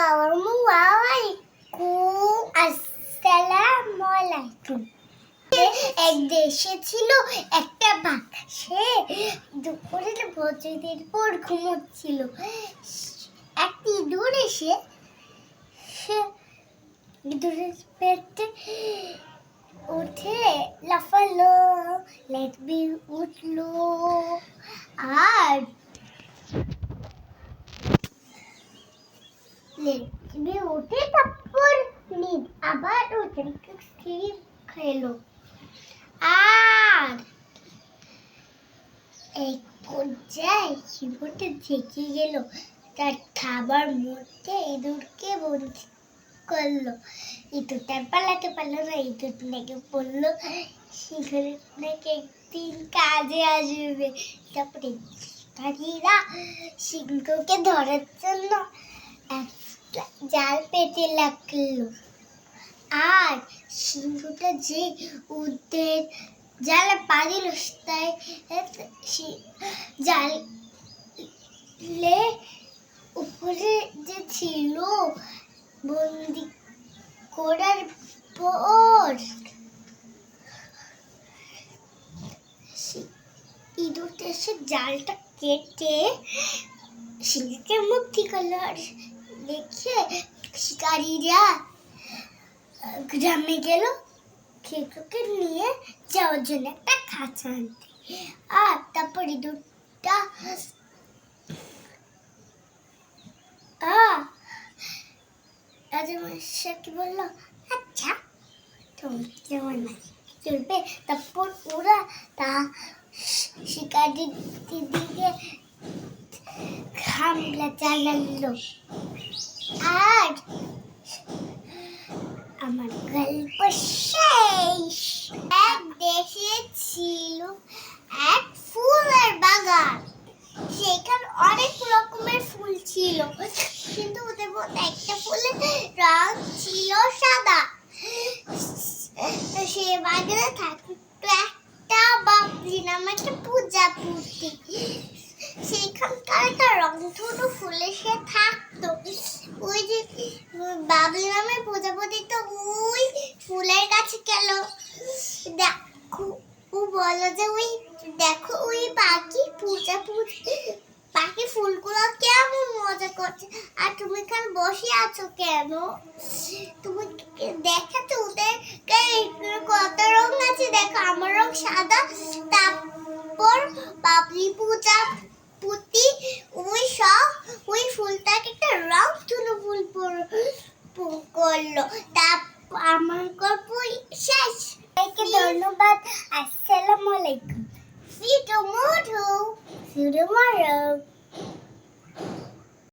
আসসালামালাইকুম আসসালামালাইকুম এক দেশে ছিল একটা বাঘ। সে দুপুরে ভোজনের পর ঘুমোচ্ছিল। একটি ইঁদুর এসে সে ইঁদুরের পেটে উঠে লাফালো লেটবি উঠল। আর লেটবি উঠে তারপর নিদ আবার উঠে স্থির খেলো। আর এই পর্যায়ে হিমুটা জেগে গেল। তার খাবার মধ্যে ইঁদুরকে বন্দি করল। ইঁদুরটা পালাতে পারল না ইঁদুর নাকি বলল সেখানে নাকি একদিন কাজে আসবে। তারপরে শিকারীরা সিংহকে ধরার জন্য জাল পেতে লাগল। আর সিংহটা যে উদ্দের জালে পা দিল তাই জালে উপরে যে ছিল, বন্দি করার পর ইঁদুরটা এসে জালটা কেটে সিংহকে মুক্তি করল আর দেখে শিকারীরা গ্রামে গেল খেকুকে নিয়ে যাওয়ার জন্য একটা খাঁচা আনতে। আর তারপরে দুটা রাজামশাইকে বলল? আচ্ছা তুমি চলবে? তারপর ওরা তা শিকারির দিকে হামলা চালালো আর আমার গল্প শেষ। এক দেশে ছিল এক ফুলের বাগান। সেখানে অনেক রকমের ফুল ছিল। কিন্তু ওদের মধ্যে একটা ফুলের রং ছিল সাদা। সে বাগানে থাকতো একটা বাবলি নামে একটা প্রজাপতি সেখানকার একটা রংধনু ফুলে সে থাকতো ওই যে বাবলি নামে প্রজাপতি তো ওই ফুলের কাছে গেল দেখো ও বলো যে ওই, দেখো ওই পাখি পূজা পাখি ফুলগুলো কেমন মজা করছে। আর তুমি এখানে বসে আছো কেন? তুমি দেখাচ্ছ ওদের কত রং আছে? দেখো, আমার রং সাদা, তারপর বাবলি পূজা, পুতি, ওই সব, ওই ফুলটাকে একটা রং ধুনো ফুল করল। তা আমার গল্প শেষ। সবাইকে ধন্যবাদ আসসালামু আলাইকুম See you tomorrow. See you tomorrow.